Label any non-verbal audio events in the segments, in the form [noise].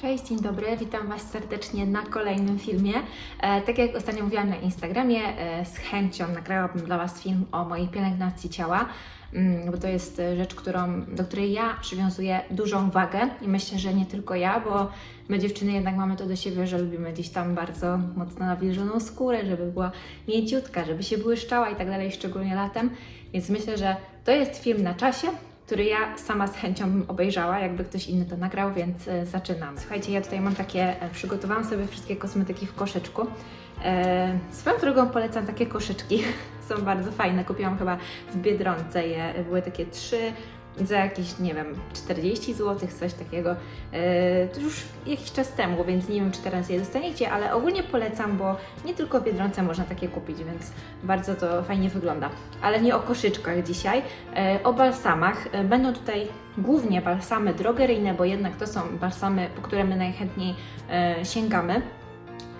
Cześć, dzień dobry, witam Was serdecznie na kolejnym filmie. E, tak jak ostatnio mówiłam na Instagramie, e, z chęcią nagrałabym dla Was film o mojej pielęgnacji ciała, mm, bo to jest rzecz, którą, do której ja przywiązuję dużą wagę i myślę, że nie tylko ja, bo my dziewczyny jednak mamy to do siebie, że lubimy gdzieś tam bardzo mocno nawilżoną skórę, żeby była mięciutka, żeby się błyszczała i tak dalej, szczególnie latem, więc myślę, że to jest film na czasie, który ja sama z chęcią bym obejrzała, jakby ktoś inny to nagrał, więc e, zaczynam. Słuchajcie, ja tutaj mam takie, e, przygotowałam sobie wszystkie kosmetyki w koszyczku. E, swoją drogą polecam takie koszyczki, [laughs] są bardzo fajne. Kupiłam chyba w Biedronce je, były takie trzy za jakieś, nie wiem, 40 zł, coś takiego. To już jakiś czas temu, więc nie wiem, czy teraz je dostaniecie, ale ogólnie polecam, bo nie tylko w Biedronce można takie kupić, więc bardzo to fajnie wygląda. Ale nie o koszyczkach dzisiaj, e, o balsamach. E, Będą tutaj głównie balsamy drogeryjne, bo jednak to są balsamy, po które my najchętniej sięgamy.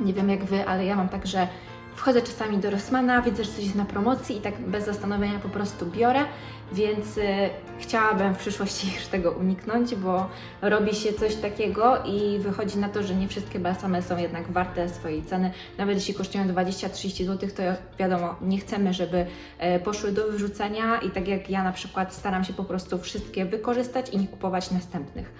Nie wiem jak Wy, ale ja mam tak, że wchodzę czasami do Rossmana, widzę, że coś jest na promocji i tak bez zastanowienia po prostu biorę, więc y, chciałabym w przyszłości [laughs] już tego uniknąć, bo robi się coś takiego i wychodzi na to, że nie wszystkie balsamy są jednak warte swojej ceny. Nawet jeśli kosztują 20-30 zł, to wiadomo, nie chcemy, żeby e, poszły do wyrzucenia i tak jak ja na przykład staram się po prostu wszystkie wykorzystać i nie kupować następnych.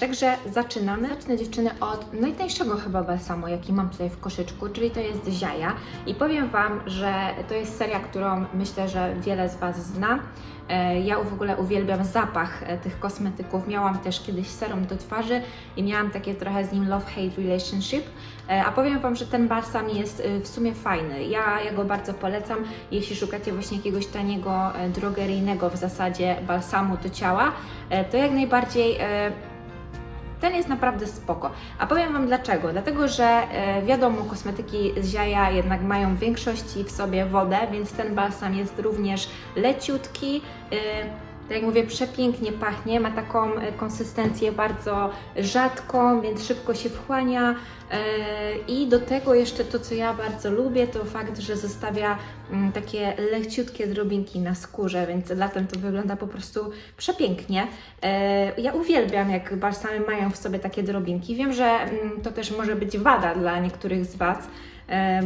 Także zaczynamy. Zacznę dziewczyny od najtańszego chyba balsamu, jaki mam tutaj w koszyczku, czyli to jest Ziaja. I powiem Wam, że to jest seria, którą myślę, że wiele z Was zna. E, Ja w ogóle uwielbiam zapach e, tych kosmetyków. Miałam też kiedyś serum do twarzy i miałam takie trochę z nim love-hate relationship. E, A powiem Wam, że ten balsam jest w sumie fajny. Ja, ja go bardzo polecam, jeśli szukacie właśnie jakiegoś taniego, drogeryjnego w zasadzie balsamu do ciała, to jak najbardziej ten jest naprawdę spoko. A powiem Wam dlaczego. Dlatego, że e, wiadomo, kosmetyki z ziaja jednak mają w większości w sobie wodę, więc ten balsam jest również leciutki. Tak jak mówię, przepięknie pachnie, ma taką e, konsystencję bardzo rzadką, więc szybko się wchłania. E, I do tego jeszcze to, co ja bardzo lubię, to fakt, że zostawia mm, takie leciutkie drobinki na skórze, więc latem to wygląda po prostu przepięknie. E, Ja uwielbiam, jak balsamy mają w sobie takie drobinki. Wiem, że mm, to też może być wada dla niektórych z Was,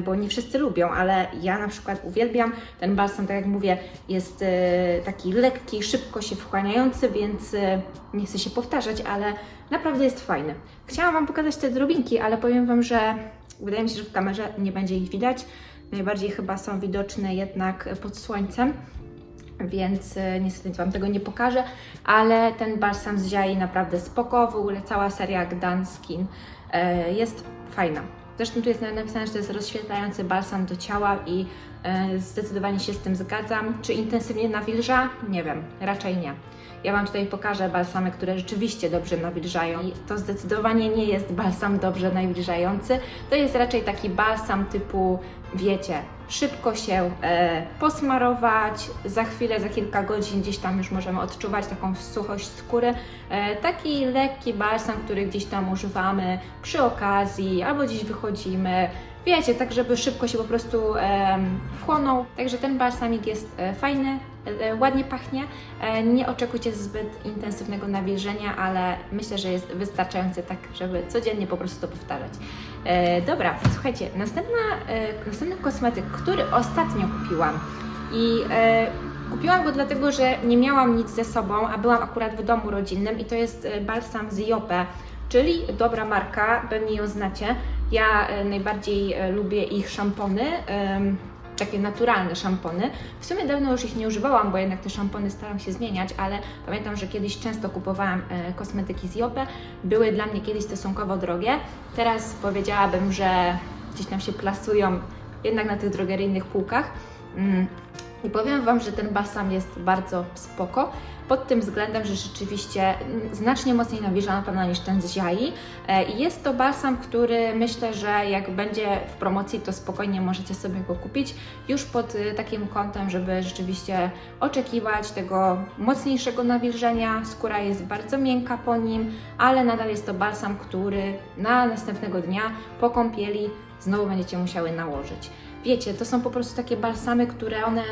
bo nie wszyscy lubią, ale ja na przykład uwielbiam. Ten balsam, tak jak mówię, jest e, taki lekki, szybko się wchłaniający, więc e, nie chcę się powtarzać, ale naprawdę jest fajny. Chciałam Wam pokazać te drobinki, ale powiem Wam, że wydaje mi się, że w kamerze nie będzie ich widać. Najbardziej chyba są widoczne jednak pod słońcem więc e, niestety Wam tego nie pokażę, ale ten balsam z ziai naprawdę spoko, w ogóle cała seria Gdan Skin e, jest fajna. Zresztą tu jest napisane, że to jest rozświetlający balsam do ciała i e, zdecydowanie się z tym zgadzam. Czy intensywnie nawilża? Nie wiem, raczej nie. Ja Wam tutaj pokażę balsamy, które rzeczywiście dobrze nawilżają. I to zdecydowanie nie jest balsam dobrze nawilżający. To jest raczej taki balsam typu, wiecie, szybko się e, posmarować, za chwilę, za kilka godzin gdzieś tam już możemy odczuwać taką suchość skóry. E, taki lekki balsam, który gdzieś tam używamy przy okazji albo gdzieś wychodzimy. Wiecie, tak żeby szybko się po prostu em, wchłonął. Także ten balsamik jest e, fajny, e, ładnie pachnie. E, nie oczekujcie zbyt intensywnego nawilżenia, ale myślę, że jest wystarczający tak, żeby codziennie po prostu to powtarzać. E, dobra, słuchajcie, następna, e, następny kosmetyk, który ostatnio kupiłam i e, kupiłam go dlatego, że nie miałam nic ze sobą, a byłam akurat w domu rodzinnym i to jest balsam z Jope, czyli dobra marka, pewnie ją znacie. Ja najbardziej lubię ich szampony. Takie naturalne szampony. W sumie dawno już ich nie używałam, bo jednak te szampony staram się zmieniać, ale pamiętam, że kiedyś często kupowałam e, kosmetyki z Jope. Były dla mnie kiedyś stosunkowo drogie. Teraz powiedziałabym, że gdzieś tam się plasują jednak na tych drogeryjnych półkach. I powiem Wam, że ten balsam jest bardzo spoko. Pod tym względem, że rzeczywiście znacznie mocniej nawilża na niż ten z Ziai. E, jest to balsam, który myślę, że jak będzie w promocji, to spokojnie możecie sobie go kupić już pod y, takim kątem, żeby rzeczywiście oczekiwać tego mocniejszego nawilżenia. Skóra jest bardzo miękka po nim, ale nadal jest to balsam, który na następnego dnia po kąpieli znowu będziecie musiały nałożyć. Wiecie, to są po prostu takie balsamy, które one,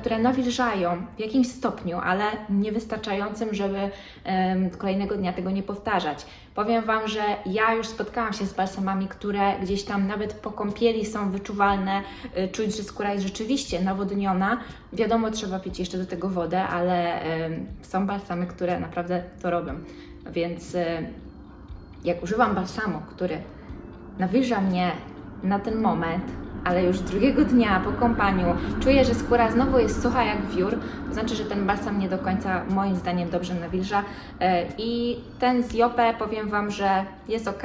które nawilżają w jakimś stopniu, ale niewystarczającym, żeby em, kolejnego dnia tego nie powtarzać. Powiem Wam, że ja już spotkałam się z balsamami, które gdzieś tam nawet po kąpieli są wyczuwalne, y, czuć, że skóra jest rzeczywiście nawodniona. Wiadomo, trzeba pić jeszcze do tego wodę, ale są balsamy, które naprawdę to robią. Więc y, jak używam balsamu, który nawilża mnie na ten moment, ale już drugiego dnia po kąpaniu czuję, że skóra znowu jest sucha jak wiór, to znaczy, że ten balsam nie do końca moim zdaniem dobrze nawilża. E, i ten z Jope powiem Wam, że jest ok,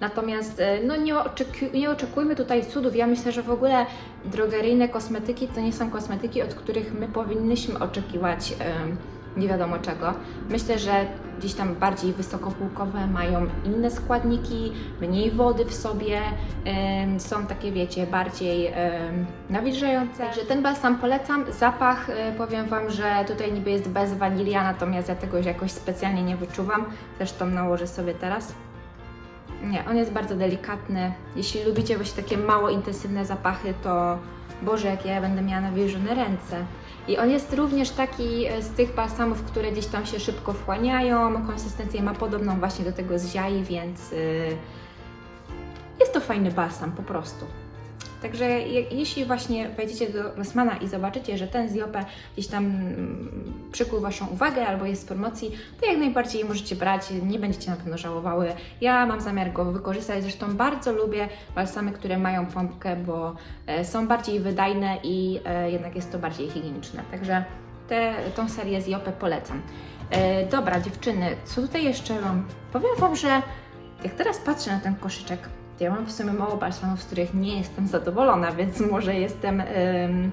natomiast e, no nie, oczeki- nie oczekujmy tutaj cudów. Ja myślę, że w ogóle drogeryjne kosmetyki to nie są kosmetyki, od których my powinnyśmy oczekiwać em, nie wiadomo czego. Myślę, że gdzieś tam bardziej wysokopółkowe mają inne składniki, mniej wody w sobie, są takie, wiecie, bardziej em, nawilżające. Także ten balsam polecam. Zapach, e, powiem Wam, że tutaj niby jest bez wanilia, natomiast ja tego jakoś specjalnie nie wyczuwam. Zresztą nałożę sobie teraz. Nie, on jest bardzo delikatny. Jeśli lubicie właśnie takie mało intensywne zapachy, to Boże, jakie ja będę miała nawilżone ręce. I on jest również taki e, z tych balsamów, które gdzieś tam się szybko wchłaniają. Konsystencję ma podobną właśnie do tego z ziai, więc y, jest to fajny balsam po prostu. Także je, jeśli właśnie wejdziecie do Rossmana i zobaczycie, że ten z Jope gdzieś tam mm, przykuł Waszą uwagę albo jest w promocji, to jak najbardziej możecie brać, nie będziecie na pewno żałowały. Ja mam zamiar go wykorzystać, zresztą bardzo lubię balsamy, które mają pompkę, bo e, są bardziej wydajne i e, jednak jest to bardziej higieniczne. Także tę tą serię z Jope polecam. E, dobra, dziewczyny, co tutaj jeszcze mam? Powiem Wam, że jak teraz patrzę na ten koszyczek, ja mam w sumie mało balsamów, z których nie jestem zadowolona, więc może jestem em,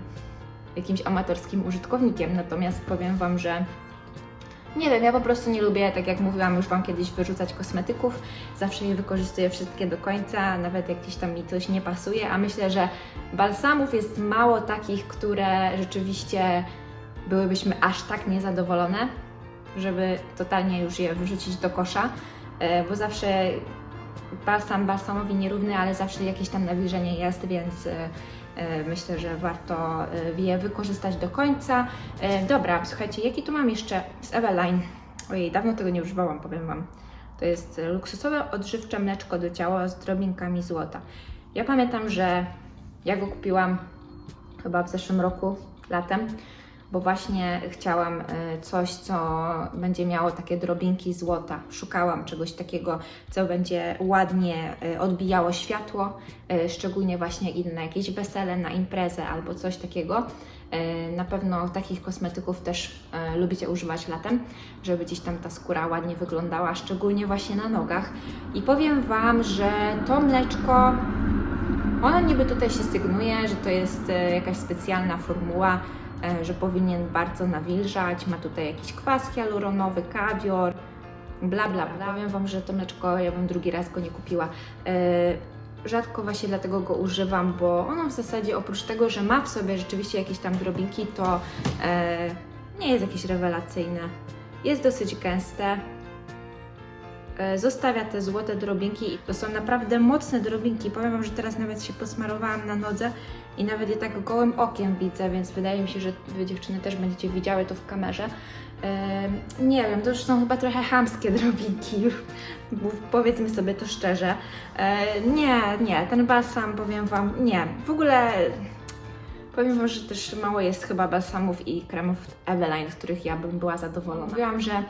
jakimś amatorskim użytkownikiem. Natomiast powiem Wam, że nie wiem, ja po prostu nie lubię, tak jak mówiłam już Wam kiedyś, wyrzucać kosmetyków. Zawsze je wykorzystuję wszystkie do końca, nawet jak gdzieś tam mi coś nie pasuje, a myślę, że balsamów jest mało takich, które rzeczywiście byłybyśmy aż tak niezadowolone, żeby totalnie już je wyrzucić do kosza, e, bo zawsze balsam balsamowi nierówny, ale zawsze jakieś tam nawilżenie jest, więc e, e, myślę, że warto e, je wykorzystać do końca. Dobra, słuchajcie, jaki tu mam jeszcze z Eveline? Ojej, dawno tego nie używałam, powiem Wam. To jest luksusowe odżywcze mleczko do ciała z drobinkami złota. Ja pamiętam, że ja go kupiłam chyba w zeszłym roku, latem, bo właśnie chciałam e, coś, co będzie miało takie drobinki złota. Szukałam czegoś takiego, co będzie ładnie e, odbijało światło, e, szczególnie właśnie na jakieś wesele, na imprezę albo coś takiego. Na pewno takich kosmetyków też lubicie używać latem, żeby gdzieś tam ta skóra ładnie wyglądała, szczególnie właśnie na nogach. I powiem Wam, że to mleczko ona niby tutaj się sygnuje, że to jest jakaś specjalna formuła, że powinien bardzo nawilżać, ma tutaj jakiś kwas hialuronowy, kawior, bla bla bla. Powiem Wam, że to mleczko, ja bym drugi raz go nie kupiła. E, Rzadko właśnie dlatego go używam, bo ono w zasadzie oprócz tego, że ma w sobie rzeczywiście jakieś tam drobinki, to e, nie jest jakieś rewelacyjne. Jest dosyć gęste, e, zostawia te złote drobinki. To są naprawdę mocne drobinki. Powiem Wam, że teraz nawet się posmarowałam na nodze i nawet je tak gołym okiem widzę, więc wydaje mi się, że Wy dziewczyny też będziecie widziały to w kamerze. E, nie wiem, to już są chyba trochę chamskie [laughs] drobinki, powiedzmy sobie to szczerze. E, nie, nie, ten balsam powiem Wam, nie. W ogóle Powiem Wam, że też mało jest chyba balsamów i kremów Eveline, w których ja bym była zadowolona. Mówiłam, że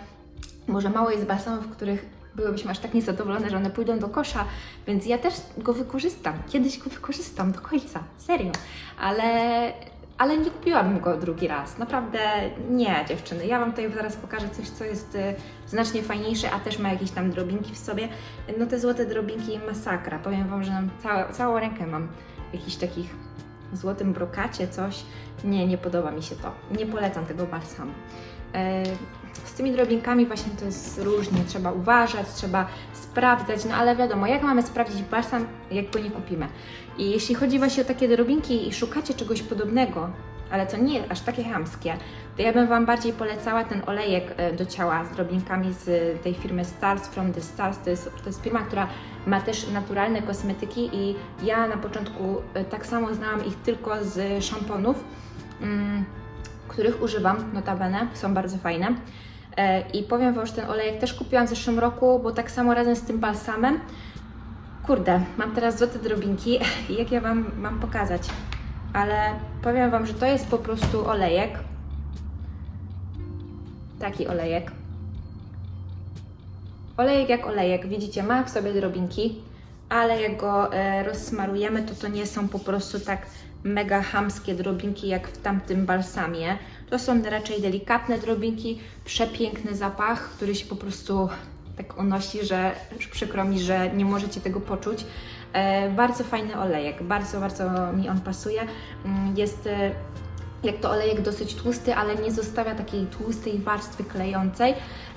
może mało jest balsamów, których byłybyśmy aż tak niezadowolone, że one pójdą do kosza, więc ja też go wykorzystam. Kiedyś go wykorzystam do końca, serio. Ale, ale nie kupiłabym go drugi raz. Naprawdę nie, dziewczyny. Ja Wam tutaj zaraz pokażę coś, co jest y, znacznie fajniejsze, a też ma jakieś tam drobinki w sobie. No te złote drobinki masakra. Powiem Wam, że mam całą rękę mam jakichś takich złotym brokacie, coś. Nie, nie podoba mi się to. Nie polecam tego balsamu. E, Z tymi drobinkami właśnie to jest różnie, trzeba uważać, trzeba sprawdzać, no ale wiadomo, jak mamy sprawdzić balsam, jak go nie kupimy. I jeśli chodzi właśnie o takie drobinki i szukacie czegoś podobnego, ale co nie jest aż takie chamskie, to ja bym Wam bardziej polecała ten olejek e, do ciała z drobinkami z tej firmy Stars from the Stars. To jest, to jest firma, która ma też naturalne kosmetyki i ja na początku e, tak samo znałam ich tylko z szamponów, mm, których używam notabene, są bardzo fajne. E, I powiem Wam, że ten olejek też kupiłam w zeszłym roku, bo tak samo razem z tym balsamem. Kurde, mam teraz złote drobinki [laughs] jak ja Wam mam pokazać? Ale powiem Wam, że to jest po prostu olejek. Taki olejek. Olejek jak olejek, widzicie, ma w sobie drobinki, ale jak go e, rozsmarujemy, to to nie są po prostu tak mega hamskie drobinki jak w tamtym balsamie. To są raczej delikatne drobinki, przepiękny zapach, który się po prostu tak unosi, że przykro mi, że nie możecie tego poczuć. E, bardzo fajny olejek, bardzo, bardzo mi on pasuje. Mm, Jest e, jak to olejek dosyć tłusty, ale nie zostawia takiej tłustej warstwy klejącej.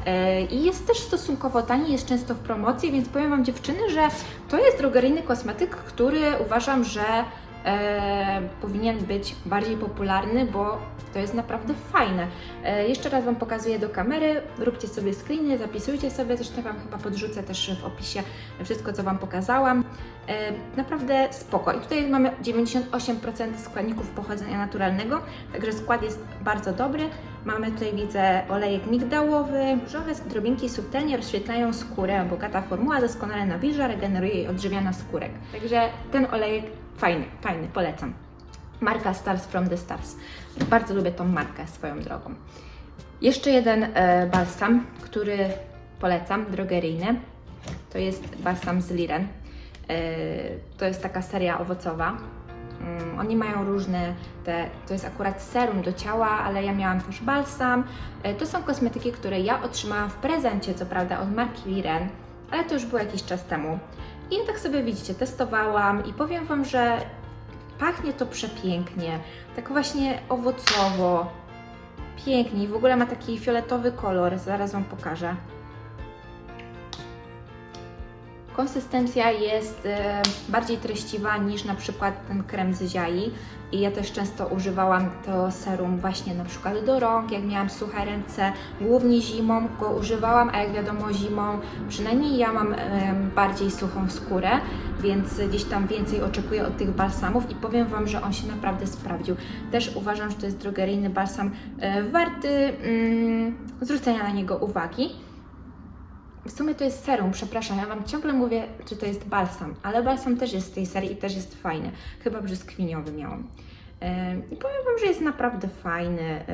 E, I jest też stosunkowo tani, jest często w promocji, więc powiem Wam dziewczyny, że to jest drogeryjny kosmetyk, który uważam, że e, powinien być bardziej popularny, bo to jest naprawdę fajne. E, jeszcze raz Wam pokazuję do kamery, róbcie sobie screeny, zapisujcie sobie, zresztą Wam chyba podrzucę też w opisie wszystko, co Wam pokazałam. E, naprawdę spoko. I tutaj mamy 98% składników pochodzenia naturalnego, także skład jest bardzo dobry. Mamy tutaj, widzę, olejek migdałowy. Różowe drobinki subtelnie rozświetlają skórę. Bogata formuła doskonale nawilża, regeneruje i odżywia na skórek. Także ten olejek fajny, fajny, polecam. Marka Stars from the Stars. Bardzo lubię tą markę swoją drogą. Jeszcze jeden e, balsam, który polecam, drogeryjny. To jest balsam z Liren. E, to jest taka seria owocowa. Mm, Oni mają różne, te, to jest akurat serum do ciała, ale ja miałam też balsam. E, To są kosmetyki, które ja otrzymałam w prezencie, co prawda od marki Liren, ale to już było jakiś czas temu. I ja tak sobie widzicie, testowałam i powiem Wam, że pachnie to przepięknie, tak właśnie owocowo, pięknie i w ogóle ma taki fioletowy kolor, zaraz Wam pokażę. Konsystencja jest e, bardziej treściwa niż na przykład ten krem z ziai i ja też często używałam to serum właśnie na przykład do rąk, jak miałam suche ręce, głównie zimą go używałam, a jak wiadomo zimą, przynajmniej ja mam e, bardziej suchą skórę, więc gdzieś tam więcej oczekuję od tych balsamów i powiem Wam, że on się naprawdę sprawdził. Też uważam, że to jest drogeryjny balsam e, warty mm, zwrócenia na niego uwagi. W sumie to jest serum, przepraszam, ja Wam ciągle mówię, że to jest balsam, ale balsam też jest z tej serii i też jest fajny. Chyba brzoskwiniowy miałam. I powiem Wam, że jest naprawdę fajny.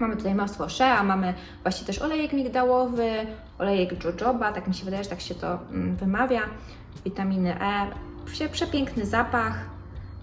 Mamy tutaj masło shea, mamy właśnie też olejek migdałowy, olejek jojoba, tak mi się wydaje, że tak się to mm, wymawia, witaminy E, Prze- przepiękny zapach.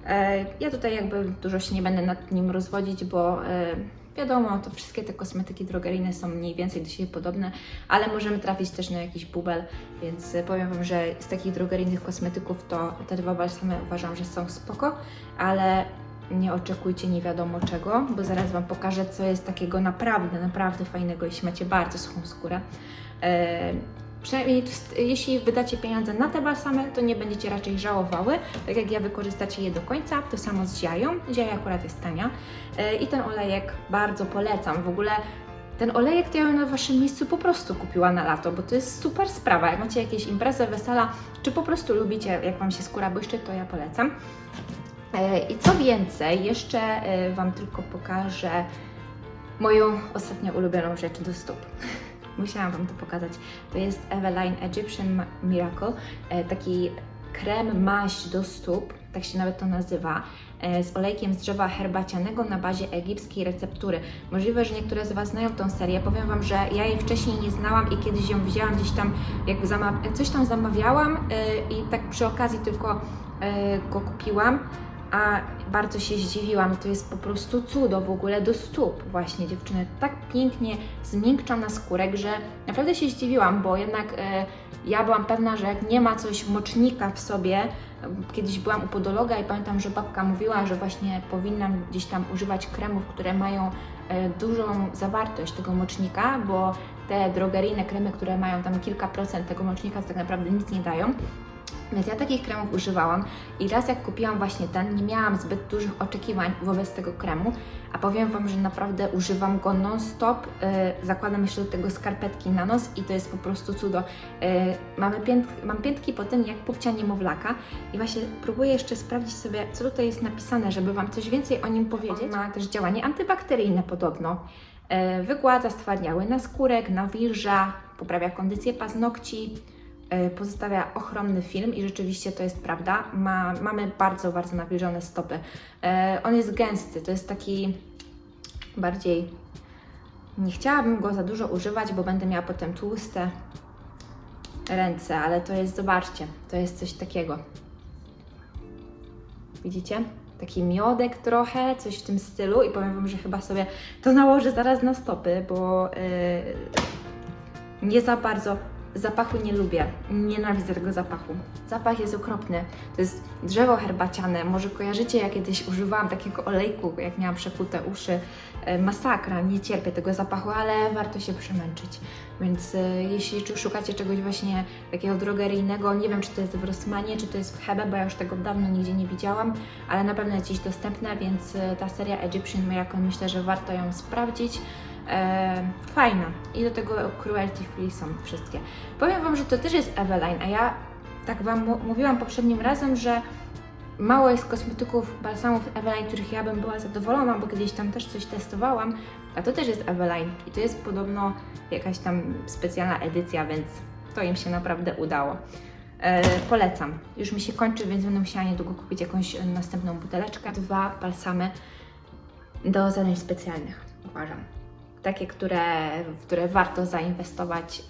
E, Ja tutaj jakby dużo się nie będę nad nim rozwodzić, bo e, wiadomo, to wszystkie te kosmetyki drogeryjne są mniej więcej do siebie podobne, ale możemy trafić też na jakiś bubel, więc e, powiem Wam, że z takich drogeryjnych kosmetyków to te dwa balsamy uważam, że są spoko, ale nie oczekujcie nie wiadomo czego, bo zaraz Wam pokażę, co jest takiego naprawdę, naprawdę fajnego, jeśli macie bardzo suchą skórę. Przynajmniej jeśli wydacie pieniądze na te balsamy, to nie będziecie raczej żałowały, tak jak ja wykorzystacie je do końca. To samo z ziają. Ziaja akurat jest tania. E, I ten olejek bardzo polecam. W ogóle ten olejek to ja bym na Waszym miejscu po prostu kupiła na lato, bo to jest super sprawa. Jak macie jakieś imprezy, wesela, czy po prostu lubicie, jak Wam się skóra błyszczy, to ja polecam. E, I co więcej, jeszcze e, Wam tylko pokażę moją ostatnio ulubioną rzecz do stóp. [laughs] Musiałam Wam to pokazać. To jest Eveline Egyptian Miracle, e, taki krem maść do stóp, tak się nawet to nazywa, e, z olejkiem z drzewa herbacianego na bazie egipskiej receptury. Możliwe, że niektóre z Was znają tą serię. Powiem Wam, że ja jej wcześniej nie znałam i kiedyś ją wzięłam gdzieś tam, jakby coś tam zamawiałam e, i tak przy okazji tylko go kupiłam a bardzo się zdziwiłam. To jest po prostu cudo w ogóle do stóp, właśnie dziewczyny. Tak pięknie zmiękcza na skórek, że naprawdę się zdziwiłam, bo jednak e, ja byłam pewna, że jak nie ma coś mocznika w sobie, kiedyś byłam u podologa i pamiętam, że babka mówiła, że właśnie powinnam gdzieś tam używać kremów, które mają e, dużą zawartość tego mocznika, bo te drogeryjne kremy, które mają tam kilka procent tego mocznika, to tak naprawdę nic nie dają. Więc ja takich kremów używałam i raz jak kupiłam właśnie ten, nie miałam zbyt dużych oczekiwań wobec tego kremu, a powiem Wam, że naprawdę używam go non-stop. Yy, zakładam jeszcze do tego skarpetki na nos i to jest po prostu cudo. Yy, mamy pięt, mam piętki po tym jak pupcia niemowlaka i właśnie próbuję jeszcze sprawdzić sobie, co tutaj jest napisane, żeby Wam coś więcej o nim powiedzieć. Ma też działanie antybakteryjne podobno. Yy, wygładza stwardniały naskórek, nawilża, poprawia kondycję paznokci, pozostawia ochronny film i rzeczywiście to jest prawda. Ma, mamy bardzo, bardzo nawilżone stopy. E, on jest gęsty, to jest taki bardziej. Nie chciałabym go za dużo używać, bo będę miała potem tłuste ręce, ale to jest, zobaczcie, to jest coś takiego. Widzicie? Taki miodek trochę, coś w tym stylu i powiem Wam, że chyba sobie to nałożę zaraz na stopy, bo yy, nie za bardzo zapachu nie lubię. Nienawidzę tego zapachu. Zapach jest okropny. To jest drzewo herbaciane. Może kojarzycie, ja kiedyś używałam takiego olejku, jak miałam przekute uszy. E, Masakra, nie cierpię tego zapachu, ale warto się przemęczyć. Więc e, jeśli szukacie czegoś właśnie takiego drogeryjnego, nie wiem czy to jest w Rossmanie, czy to jest w Hebe, bo ja już tego dawno nigdzie nie widziałam, ale na pewno jest gdzieś dostępna, więc e, ta seria Egyptian Miracle myślę, że warto ją sprawdzić. E, fajna. I do tego cruelty free są wszystkie. Powiem Wam, że to też jest Eveline, a ja tak Wam mówiłam poprzednim razem, że mało jest kosmetyków, balsamów Eveline, których ja bym była zadowolona, bo kiedyś tam też coś testowałam, a to też jest Eveline i to jest podobno jakaś tam specjalna edycja, więc to im się naprawdę udało. E, polecam. Już mi się kończy, więc będę musiała niedługo kupić jakąś następną buteleczkę. Dwa balsamy do zadań specjalnych, uważam. Takie, które, w które warto zainwestować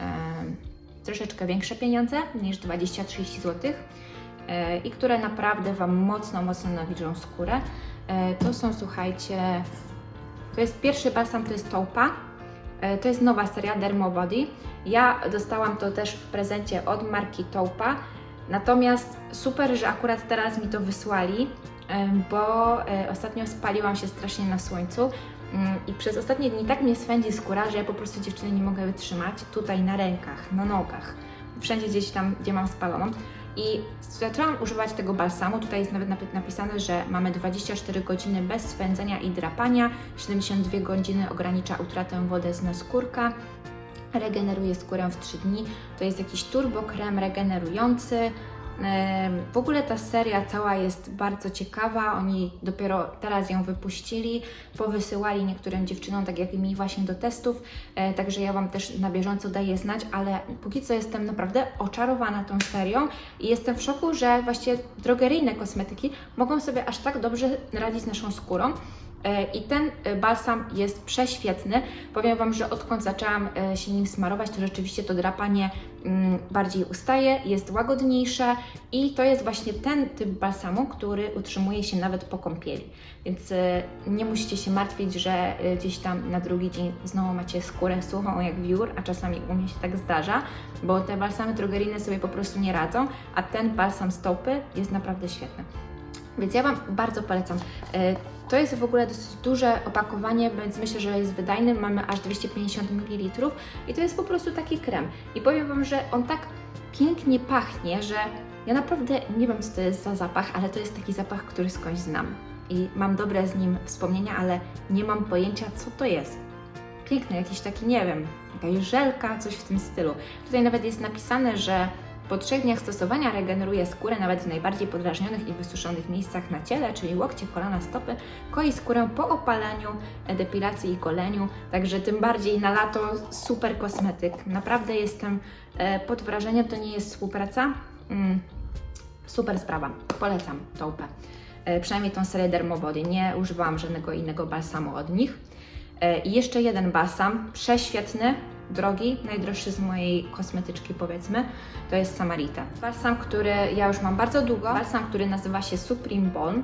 troszeczkę większe pieniądze niż 20-30 zł e, i które naprawdę Wam mocno, mocno nawilżą skórę. E, to są, słuchajcie, to jest pierwszy balsam, to jest Taupa. E, To jest nowa seria Dermo Body. Ja dostałam to też w prezencie od marki Taupa. Natomiast super, że akurat teraz mi to wysłali, bo ostatnio spaliłam się strasznie na słońcu i przez ostatnie dni tak mnie swędzi skóra, że ja po prostu dziewczyny nie mogę wytrzymać. Tutaj na rękach, na nogach, wszędzie gdzieś tam, gdzie mam spaloną. I zaczęłam używać tego balsamu. Tutaj jest nawet napi- napisane, że mamy 24 godziny bez swędzenia i drapania, 72 godziny ogranicza utratę wody z naskórka, regeneruje skórę w 3 dni. To jest jakiś turbo krem regenerujący. W ogóle ta seria cała jest bardzo ciekawa. Oni dopiero teraz ją wypuścili, powysyłali niektórym dziewczynom, tak jak mi, właśnie do testów. E, Także ja Wam też na bieżąco daję znać, ale póki co jestem naprawdę oczarowana tą serią i jestem w szoku, że właśnie drogeryjne kosmetyki mogą sobie aż tak dobrze radzić z naszą skórą. E, I ten e, balsam jest prześwietny. Powiem Wam, że odkąd zaczęłam się nim smarować, to rzeczywiście to drapanie bardziej ustaje, jest łagodniejsze i to jest właśnie ten typ balsamu, który utrzymuje się nawet po kąpieli. Więc e, nie musicie się martwić, że e, gdzieś tam na drugi dzień znowu macie skórę suchą jak wiór, a czasami u mnie się tak zdarza, bo te balsamy drogeryjne sobie po prostu nie radzą, a ten balsam stopy jest naprawdę świetny. Więc ja Wam bardzo polecam. To jest w ogóle dosyć duże opakowanie, więc myślę, że jest wydajny. Mamy aż 250 ml i to jest po prostu taki krem. I powiem Wam, że on tak pięknie pachnie, że ja naprawdę nie wiem, co to jest za zapach, ale to jest taki zapach, który skądś znam. I mam dobre z nim wspomnienia, ale nie mam pojęcia, co to jest. Piękny, jakiś taki, nie wiem, jakaś żelka, coś w tym stylu. Tutaj nawet jest napisane, że po trzech dniach stosowania regeneruje skórę nawet w najbardziej podrażnionych i wysuszonych miejscach na ciele, czyli łokcie, kolana, stopy, koi skórę po opalaniu, depilacji i goleniu, także tym bardziej na lato super kosmetyk. Naprawdę jestem e, pod wrażeniem, to nie jest współpraca. Mm, super sprawa, polecam Taupę. E, Przynajmniej tą serię Dermobody, nie używałam żadnego innego balsamu od nich. E, I jeszcze jeden balsam, prześwietny, drogi, najdroższy z mojej kosmetyczki powiedzmy, to jest Samarita. Balsam, który ja już mam bardzo długo, balsam, który nazywa się Supreme Bone.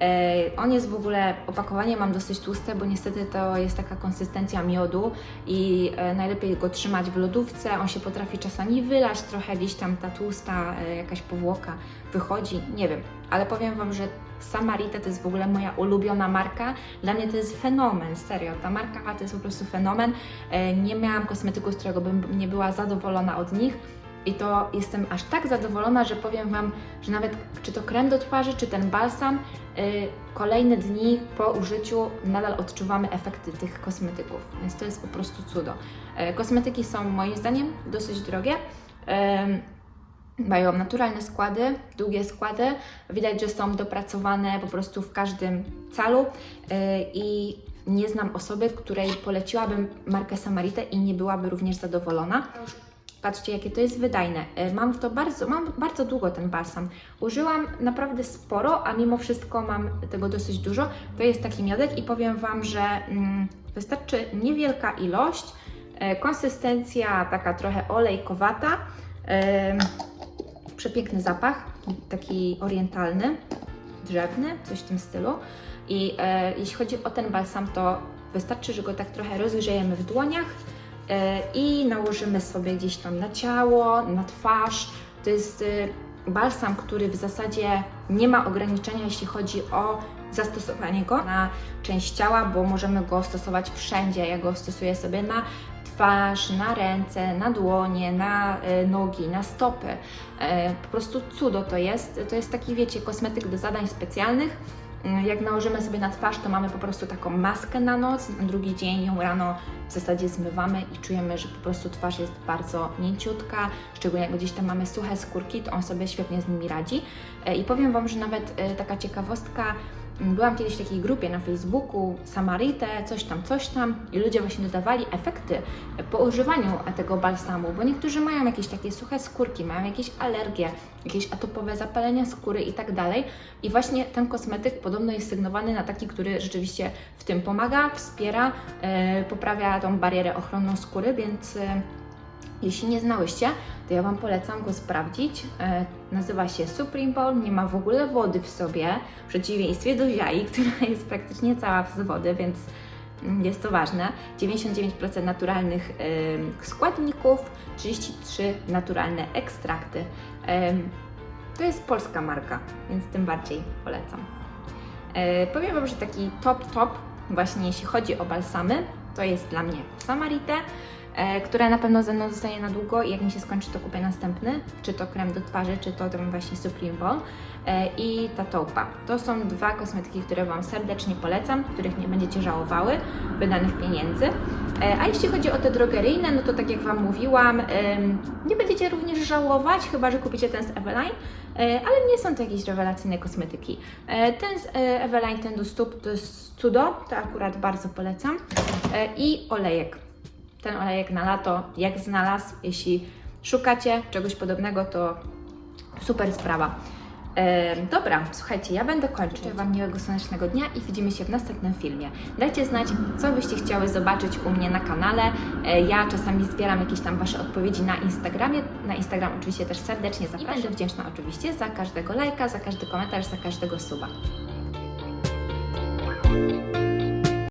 E, On jest w ogóle, opakowanie mam dosyć tłuste, bo niestety to jest taka konsystencja miodu i e, najlepiej go trzymać w lodówce. On się potrafi czasami wylać, trochę gdzieś tam ta tłusta e, jakaś powłoka wychodzi, nie wiem. Ale powiem Wam, że Samarita to jest w ogóle moja ulubiona marka. Dla mnie to jest fenomen, serio. Ta marka to jest po prostu fenomen. Nie miałam kosmetyku, z którego bym nie była zadowolona od nich. I to jestem aż tak zadowolona, że powiem Wam, że nawet czy to krem do twarzy, czy ten balsam, yy, kolejne dni po użyciu nadal odczuwamy efekty tych kosmetyków, więc to jest po prostu cudo. Yy, kosmetyki są moim zdaniem dosyć drogie. Yy, mają naturalne składy, długie składy. Widać, że są dopracowane po prostu w każdym calu yy, i nie znam osoby, której poleciłabym markę Samarite i nie byłaby również zadowolona. Patrzcie, jakie to jest wydajne. E, Mam w to bardzo, mam bardzo długo ten balsam. Użyłam naprawdę sporo, a mimo wszystko mam tego dosyć dużo. To jest taki miodek i powiem Wam, że mm, wystarczy niewielka ilość. E, konsystencja taka trochę olejkowata. E, przepiękny zapach, taki orientalny, drzewny, coś w tym stylu. I e, jeśli chodzi o ten balsam, to wystarczy, że go tak trochę rozgrzejemy w dłoniach i nałożymy sobie gdzieś tam na ciało, na twarz. To jest e, balsam, który w zasadzie nie ma ograniczenia, jeśli chodzi o zastosowanie go na część ciała, bo możemy go stosować wszędzie. Ja go stosuję sobie na twarz, na ręce, na dłonie, na e, nogi, na stopy. E, po prostu cudo to jest. To jest taki, wiecie, kosmetyk do zadań specjalnych. Jak nałożymy sobie na twarz, to mamy po prostu taką maskę na noc, na drugi dzień ją rano w zasadzie zmywamy i czujemy, że po prostu twarz jest bardzo mięciutka, szczególnie jak gdzieś tam mamy suche skórki, to on sobie świetnie z nimi radzi. E, I powiem Wam, że nawet e, taka ciekawostka, byłam kiedyś w takiej grupie na Facebooku, Samarite, coś tam, coś tam i ludzie właśnie dodawali efekty po używaniu tego balsamu, bo niektórzy mają jakieś takie suche skórki, mają jakieś alergie, jakieś atopowe zapalenia skóry i tak dalej. I właśnie ten kosmetyk podobno jest sygnowany na taki, który rzeczywiście w tym pomaga, wspiera, e, poprawia tą barierę ochronną skóry, więc e, jeśli nie znałyście, to ja Wam polecam go sprawdzić. E, nazywa się Supreme Ball, nie ma w ogóle wody w sobie, w przeciwieństwie do ziai, [laughs] która jest praktycznie cała z wody, więc mm, jest to ważne. 99% naturalnych składników, 33 naturalne ekstrakty. To jest polska marka, więc tym bardziej polecam. E, powiem Wam, że taki top, top, właśnie jeśli chodzi o balsamy, to jest dla mnie Samarite, które na pewno ze mną zostaje na długo i jak mi się skończy, to kupię następny, czy to krem do twarzy, czy to ten właśnie Supreme e, i ta taupa. To są dwa kosmetyki, które Wam serdecznie polecam, których nie będziecie żałowały wydanych pieniędzy. E, A jeśli chodzi o te drogeryjne, no to tak jak Wam mówiłam, nie będziecie również żałować, chyba że kupicie ten z Eveline, E, ale nie są to jakieś rewelacyjne kosmetyki. E, Ten z e, Eveline, ten do stóp, to jest cudo, to akurat bardzo polecam. E, I olejek. Ten olejek na lato, jak znalazł, jeśli szukacie czegoś podobnego, to super sprawa. Dobra, słuchajcie, ja będę kończyć. Życzę Wam miłego słonecznego dnia i widzimy się w następnym filmie. Dajcie znać, co byście chciały zobaczyć u mnie na kanale. E, ja czasami zbieram jakieś tam Wasze odpowiedzi na Instagramie. Na Instagram oczywiście też serdecznie zapraszam. I będę wdzięczna oczywiście za każdego lajka, za każdy komentarz, za każdego suba.